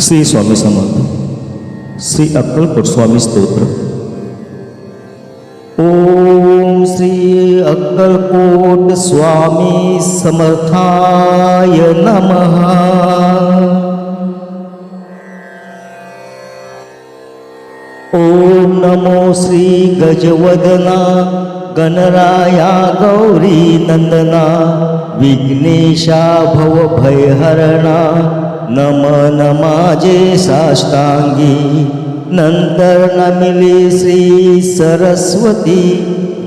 श्री स्वामी समर्थ श्री अक्कलकोट स्वामी स्तोत्र ओम श्री अक्कलकोट स्वामी समर्थाय नमः ओम नमो श्री गजवदना गणराया गौरी नंदना विघ्नेशा भव नम नमाजे साष्टाङ्गी नन्तर्नमिले श्री सरस्वती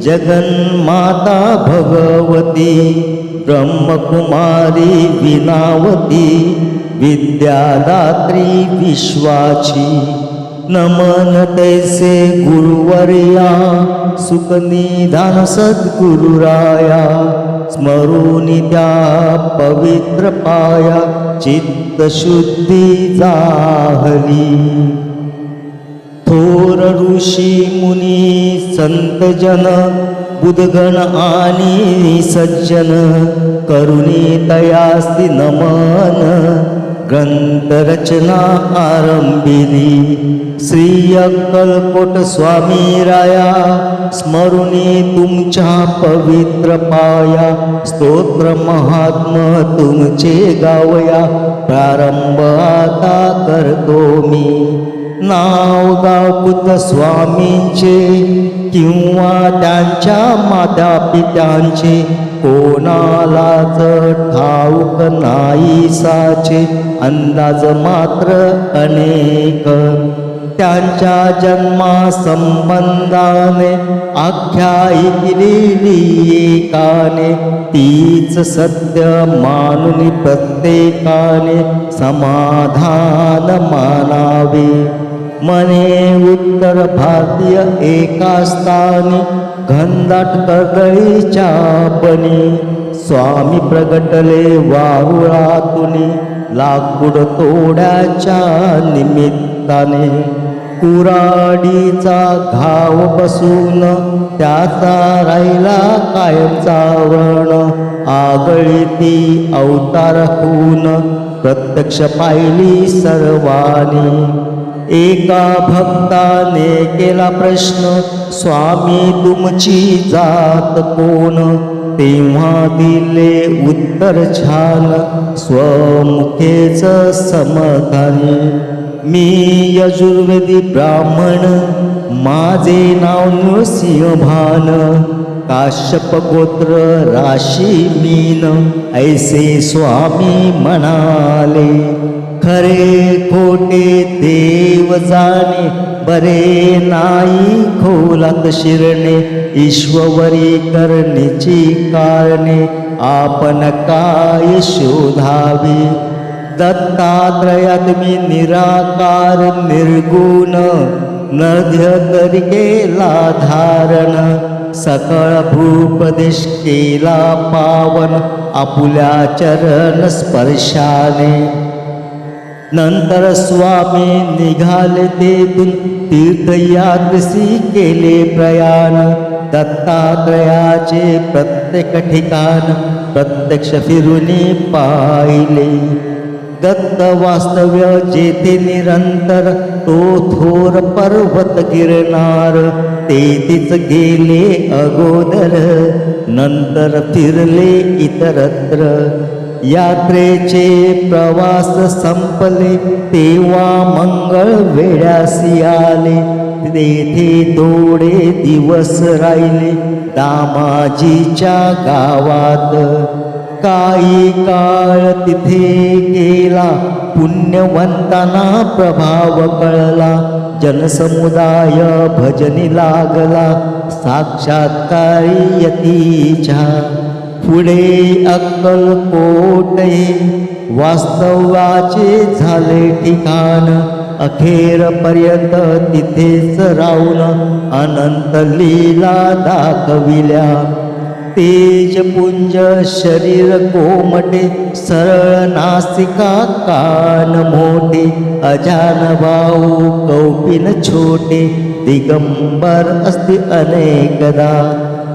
जगन्माता भगवती ब्रह्मकुमारी विनावती विद्यादात्री विश्वाची नमन तै से गुरुवर्या सुकनिदानसद्गुरुराया स्मरुनिदा पवित्रपाया चित्तशुद्धी जाहली. थोर ऋषी मुनी संत जन बुधगण आणि सज्जन करुणी तयास्ति नमन. ग्रंथरचना आरंभिली श्री अक्कलकोट स्वामी राया स्मरुनी तुमच्या पवित्र पाया। स्तोत्र महात्म तुमचे गावया प्रारंभ आता करतो मी। नाव गाव पुत्र स्वामींचे किंवा माता पित्यांचे कोणालाच ठाऊक नाही साचे. अंदाज मात्र अनेक. त्यांच्या जन्मा संबंधाने आख्यायिकलेली एकाने. तीच सत्य मानुनी प्रत्येकाने समाधान मानावे. मने उत्तर भारतीय एका स्थानी घनदाट कर्दळीच्या पणी स्वामी प्रगटले वाहुळातुनी लाकूड तोड्याच्या निमित्ताने. कुराडीचा घाव बसून त्याचा राहिला कायमचा व्रण आगळी ती अवतार होऊन प्रत्यक्ष पाहिली सर्वानी. एका भक्ताने केला प्रश्न स्वामी तुमची जात कोण? तेव्हा दिले उत्तर छान स्वमुखेच समाधानी मी यजुर्वेदी ब्राह्मण माझे नाव नृसिंहभान. काश्यप गोत्र राशी मीन ऐसे स्वामी म्हणाले. खरे खोटे देव जाणे बरे नाही खोलात शिरणे ईश्वरी करणेची कारणे आपण काय शोधावे? दत्तात्रयात मी निराकार निर्गुण नध्य तरी केला धारण सकळ भूपदेश केला पावन आपुल्या चरण स्पर्शाने. नंतर स्वामी निघाले तेथून तीर्थयात्रसी केले प्रयाण. दत्तात्रयाचे प्रत्येक ठिकाण प्रत्यक्ष फिरूनी पाहिले. दत्त वास्तव्य जेथे निरंतर तो थोर पर्वत गिरणार. तेथेच गेले अगोदर नंतर फिरले इतरत्र. यात्रेचे प्रवास संपले तेव्हा मंगळ वेळासी आले. तेथे थोडे दिवस राहिले दामाजीच्या गावात. काही काळ तिथे गेला पुण्यवंतांना प्रभाव कळला. जनसमुदाय भजनी लागला साक्षात्कारी यतीच्या पुढे अक्कलकोटे वास्तवाचे झाले ठिकाण. अखेरपर्यंत तिथेच राहून अनंत लीला दाखविल्या. तेजपुंज शरीर कोमटे सरळ नासिका कान मोठे अजान भाऊ कौपिन छोटे दिगंबर असते अनेकदा.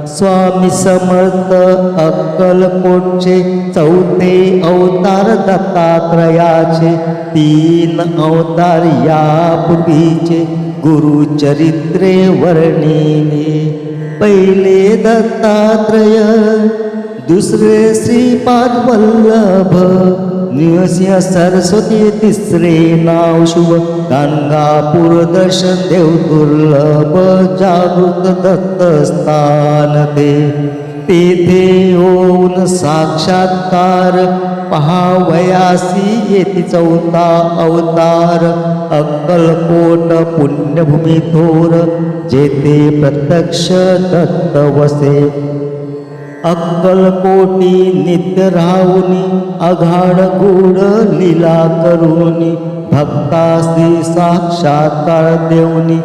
स्वामी समर्थ अक्कलकोटचे चौथे अवतार दत्तात्रयाचे. तीन अवतार यापूर्वीचे. गुरुचरित्रे वर्णिले. पहिले दत्तात्रय दुसरे श्रीपाद वल्लभ. नृसिंह सरस्वती तिसरे नाव शुभ गंगापूर दर्शन देव दुर्लभ जागृत दत्त स्थान ते. तेथे होऊन साक्षात्कार पहावयासी येती चौथा अवतार अक्कलकोट पुण्यभूमी थोर जेथे प्रत्यक्ष दत्त वसे. अक्कलकोटी नित्य राहुनी आघाड गुड लीला करुनी भक्तासी साक्षात्कार देऊनी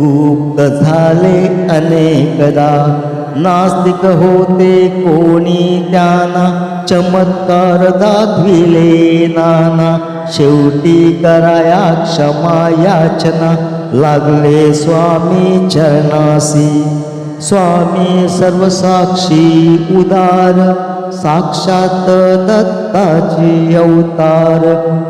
गुप्त झाले अनेकदा. नास्तिक होते कोणी त्यांना चमत्कार दाखविले नाना. शेवटी कराया क्षमा याचना लागले स्वामी चरणासी. स्वामी सर्वसाक्षी उदार साक्षात दत्ताची अवतार.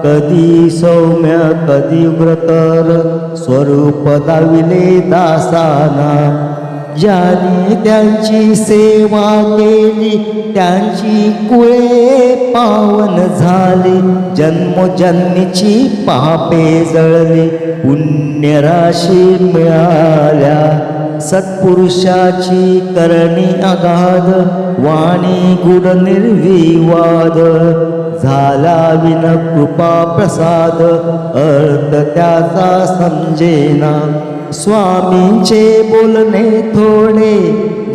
कधी सौम्य कधी व्रतर स्वरूप दाविले दासाना. ज्याने त्यांची सेवा केली त्यांची कुळे पावन झाली. जन्मजन्मीची पापे जळली पुण्यराशी मिळाल्या. सत्पुरुषाची करणी अगाध वाणी गुड निर्विवाद. झाला विन कृपा प्रसाद अर्थ त्याचा समजेना. स्वामींचे बोलणे थोडे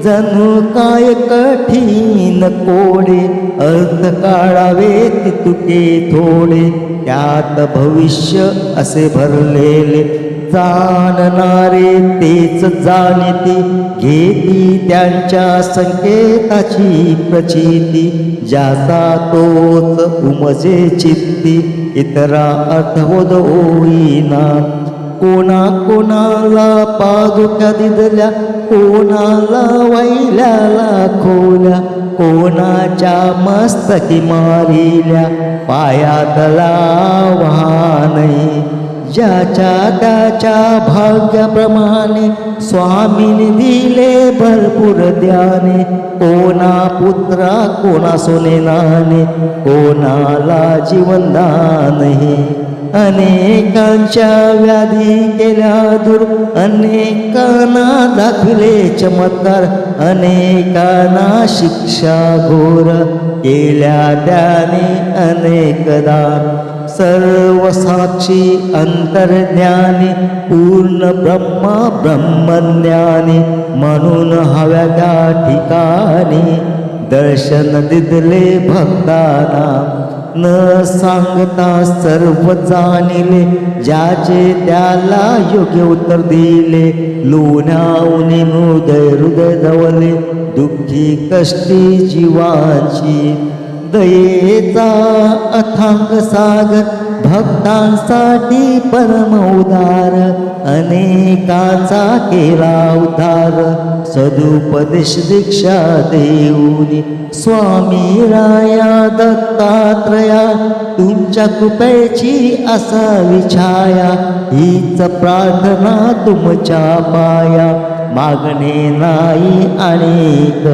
जणू काय कठीण कोडे. अर्थ काढावे तुके थोडे त्यात भविष्य असे भरलेले. जाणणारे तेच जाणती. घेती त्यांच्या संकेताची प्रचिती. ज्याचा तोच उमजे चित्ती. इतरा अर्थबोध होईना. कोणा कोणाला पादुका दिदल्या कोणाला वैल्याला खोल्या कोणाच्या मस्तकी मारिल्या. पायातला वाहनई ज्याच्या त्याच्या भाग्याप्रमाणे स्वामीने दिले भरपूर द्याने. कोणा पुत्रा कोणा सोने नाणे कोणाला जीवनदानही अनेकांच्या व्याधी केल्या दूर अनेकांना दाखविले चमत्कार अनेकांना शिक्षा घोर केल्या त्याने अनेकदा. सर्व साक्षी अंतर्ज्ञानी पूर्ण ब्रह्मा ब्रह्मज्ञानी म्हणून हव्या त्या ठिकाणी दर्शन दिदले भक्ताना. न सांगता सर्व जाणिले ज्याचे त्याला योग्य उत्तर दिले. लोण्याऊने हृदय हृदय जवले दुःखी कष्टी जीवाची. दयेचा अथांग सागर भक्तांसाठी परम उदार अनेकाचा केला उद्धार. सदुपदेश दीक्षा देऊनी स्वामी राया दत्तात्रया तुमच्या कृपेची असा विछाया हीच प्रार्थना तुमच्या पाया. मागणे नाही अनेक.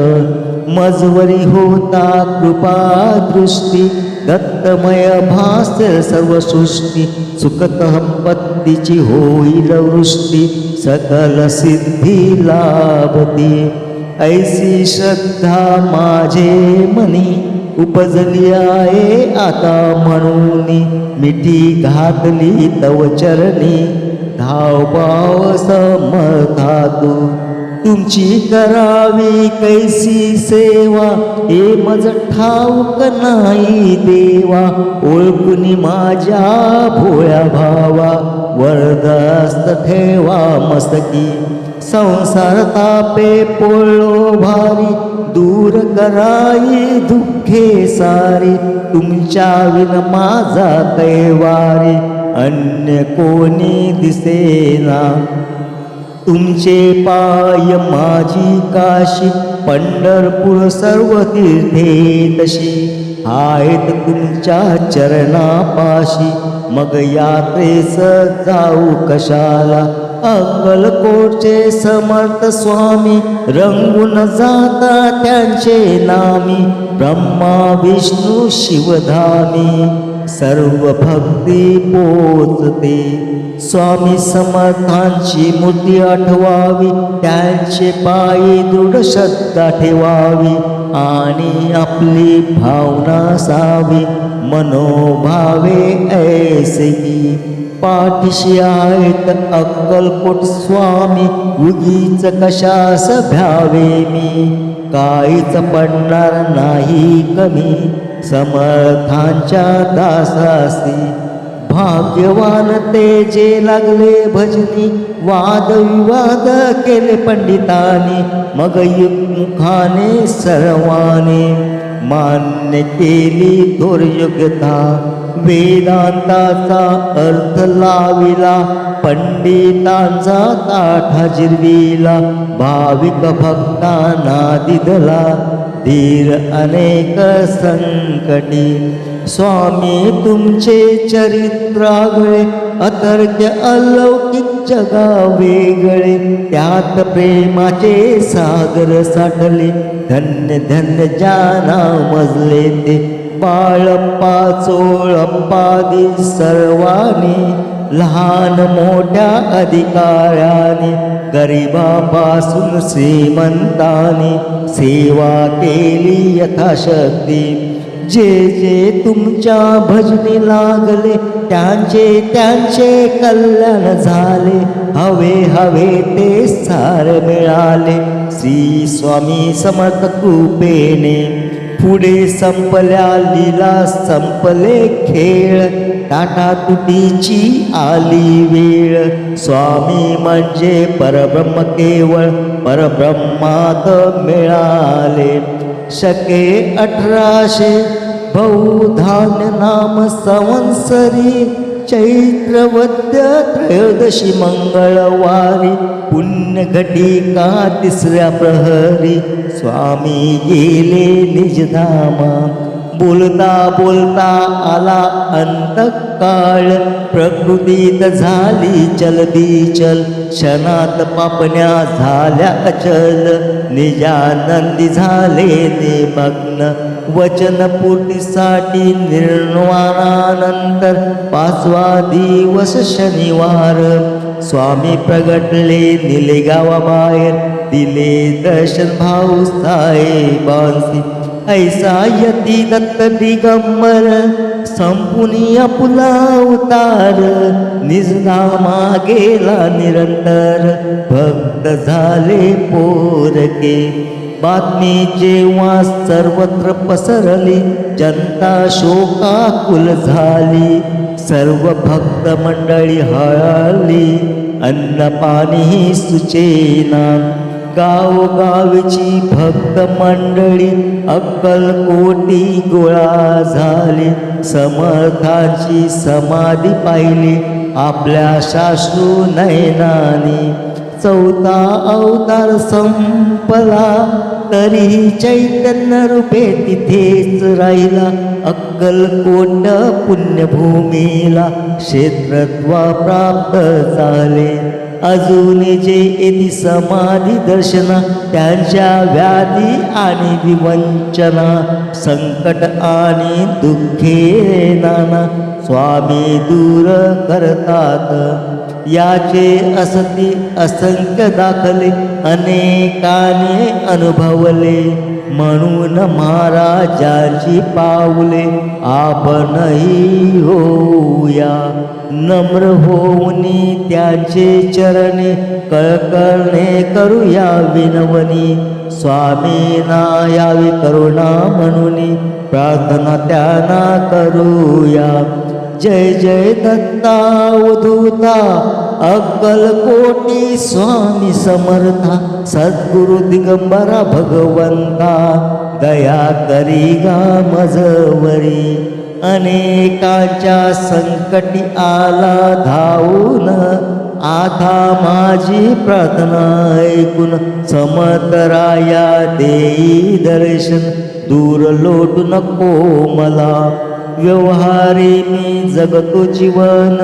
मजवरी होता कृपा दृष्टी दत्तमय भास सर्व सृष्टी सुखत संपत्तीची होईल वृष्टी सकल सिद्धी लाभती। ऐसी श्रद्धा माझे मनी उपजली आहे आता म्हणून मिठी घातली तव चरणी धावभाव समर्था तू। तुमची करावी कैसी सेवा हे मज ठाऊक नाही देवा. ओळखुनी माझ्या भोळ्या भावा वरदस्त ठेवा मस्तकी. संसार तापे पोळो भारी दूर कराई दुःखे सारी. तुमच्या विन माझा कैवारी अन्य कोणी दिसेना. तुमचे पाय माझी काशी पंढरपूर सर्व तीर्थे तशी. आहेत तुमच्या चरणापाशी मग यात्रेस जाऊ कशाला? अक्कलकोटचे समर्थ स्वामी रंगून जाता त्यांचे नामी. ब्रह्मा विष्णू शिवधामी सर्व भक्ती पोचते. स्वामी समर्थांची मूर्ती आठवावी त्यांचे पायी दृढ श्रद्धा ठेवावी आणि आपली भावना सावी. मनोभावे ऐसे पाठीशी आहेत अक्कलकोट स्वामी उगीच कशास भ्यावे मी. काहीच पडणार नाही कमी समर्थांच्या दासासी. भाग्यवान ते जे लागले भजनी वादविवाद केले पंडितांनी मग मुखाने सर्वाने मान्य केली दुर्योग्यता वेदांताचा अर्थ लाविला पंडितांचा ताठा जिरविला भाविक भक्तांना दिदला. धीर अनेक संकटी स्वामी तुमचे चरित्रागळे अतर्क्य अलौकिक जगा वेगळे त्यात प्रेमाचे सागर साठले धन्य धन्य जाना मजले ते. बाळप्पा चोळप्पादी सर्वांनी लहान मोठ्या अधिकाऱ्याने गरिबापासून श्रीमंताने सेवा केली यथाशक्ती. जे जे तुमच्या भजनी लागले त्यांचे त्यांचे कल्याण झाले. हवे हवे ते सार मिळाले. श्री स्वामी समर्थ कृपेने पुढे संपल्या लीला संपले खेळ. टाटा तुटीची आली वेळ. स्वामी म्हणजे परब्रह्म केवळ परब्रह्मात मिळाले. शके अठराशे बहुधान्य नाम संवत्सरी चैत्रवद्य त्रयोदशी मंगळवारी पुण्यघटिका तिसऱ्या प्रहरी स्वामी गेले निजधामा बोलता बोलता आला अंतकाळ. प्रकृतीत झाली चलबिचल क्षणात पापण्या झाल्या अचल. निजानंदी झाले निमग्न वचनपूर्तीसाठी निर्णवानानंतर पाचवा दिवस शनिवार. स्वामी प्रगटले निले गावाबाहेर दिले दर्शन भाऊ साहेबांसी ऐसा यती दत्त दिगंबर संपुनी अपुला उतार निजनामा गेला निरंतर भक्त झाले पोरके बातमी जेव्हा सर्वत्र पसरली जनता शोकाकुल झाली। सर्व भक्त मंडळी हळली अन्न सुचेना। गावगावची भक्त मंडळी अक्कलकोटी गोळा झाली. समर्थांची समाधी पाहिली. आपल्या शाश्रू नयनानी चौथा अवतार संपला. तरीही चैतन्य रूपे तिथेच राहिला. अक्कलकोट पुण्यभूमीला क्षेत्रत्वा प्राप्त झाले. अजून जे येती समाधी दर्शना त्यांच्या व्याधी आणि विवंचना संकट आणि दुःखे नाना स्वामी दूर करतात. याचे असती असंख्य दाखले अनेकाने अनुभवले. म्हणून महाराजांची पावले आपणही होऊया. नम्र होऊनी त्यांचे चरणे कळकळणे करूया विनवनी. स्वामीना यावी करुणा म्हणून प्रार्थना त्यांना करूया. जय जय दत्ता अवधूता अक्कलकोटी स्वामी समर्था सद्गुरु दिगंबरा भगवंता दया करी गा मजवरी अनेकांच्या संकटी आला धावून आता माझी प्रार्थना ऐकून समतराया देई दर्शन दूर लोटू नको मला. व्यवहारी मी जगतो जीवन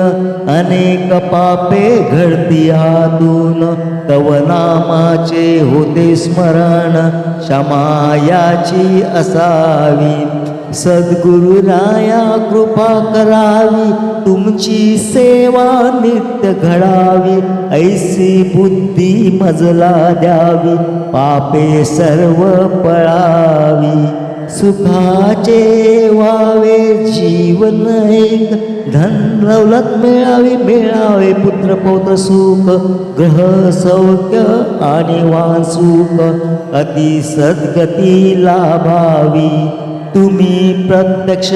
अनेक पापे घडती हातून तव नामाचे होते स्मरण क्षमायाची असावी. सद्गुरुराया कृपा करावी तुमची सेवा नित्य घडावी. ऐसी बुद्धी मजला द्यावी पापे सर्व पळावी. सुखाचे वावे जीवन एक. धन दौलत मिळावे मिळावे पुत्र पौत्र सुख. ग्रह सौख्य आणि वासुख अति सद्गती लाभावी. तुम्ही प्रत्यक्ष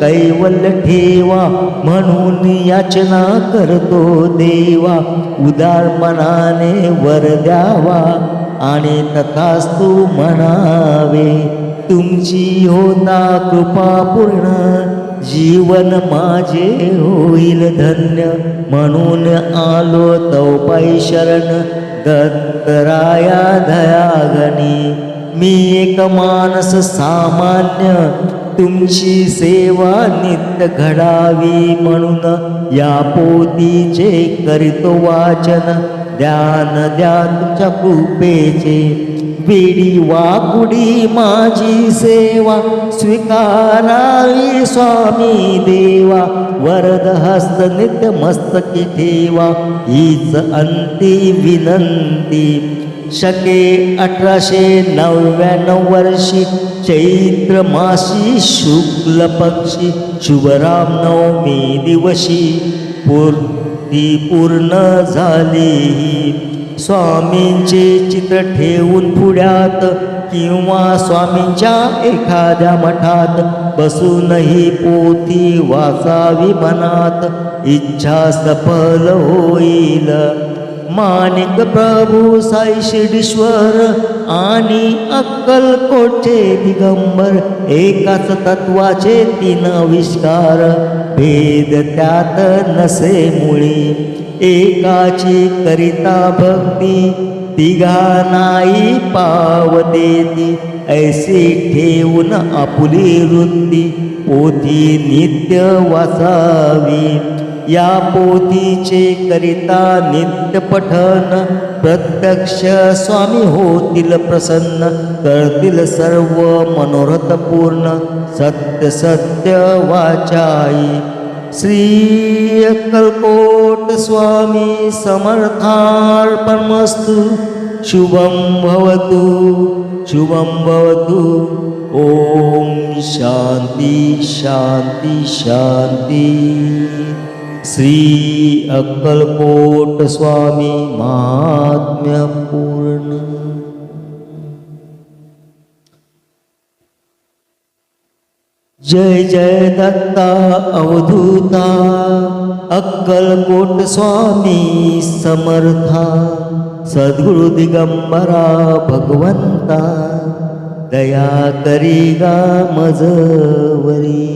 कैवल्य ठेवा म्हणून याचना करतो देवा. उदार मनाने वर द्यावा आणि तथास्तू म्हणावे. तुमची होता कृपा पूर्ण जीवन माझे होईल धन्य. म्हणून आलो तौपाई शरण दत्तराया दयागणी मी एक माणस सामान्य तुमची सेवा नित्य घडावी म्हणून या पोतीचे करीतो वाचन. ध्यान द्या तुमच्या कृपेचे. वेडी वाकुडी माझी सेवा स्वीकारावी स्वामी देवा. वरद हस्त नित्य मस्तकी ठेवा हीच अंती विनंती. शके अठराशे नव्याण्णव वर्षी चैत्र मासी शुक्ल पक्षी शुभराम नवमी दिवशी पूर्ती पूर्ण झाली स्वामींचे चित्र ठेवून पुढ्यात किंवा स्वामींच्या एखाद्या मठात बसूनही पोती वाचावी मनात. इच्छा सफल होईल. माणिक प्रभू साई शिर्डीश्वर आणि अक्कलकोटचे दिगंबर एकाच तत्वाचे तीन आविष्कार. भेद त्यात नसे मुळी. एकाची करिता भक्ती तिघा नाही पावतेती ऐसे ठेवून आपुली वृत्ती पोथी नित्य वाचावी. या पोथीचे करिता नित्य पठन प्रत्यक्ष स्वामी होतील प्रसन्न करतील सर्व मनोरथ पूर्ण सत्य सत्य वाचाई. श्री अक्कलकोट स्वामी समर्थार्पणमस्तु शुभं भवतु शुभं भवतु ॐ शान्ति शान्ति शान्ति श्री अक्कलकोट स्वामी महात्म्य जय जय दत्ता अवधूता अक्कलकोट स्वामी समर्था सद्गुरु दिगंबरा भगवंता दया करी गा मजवरी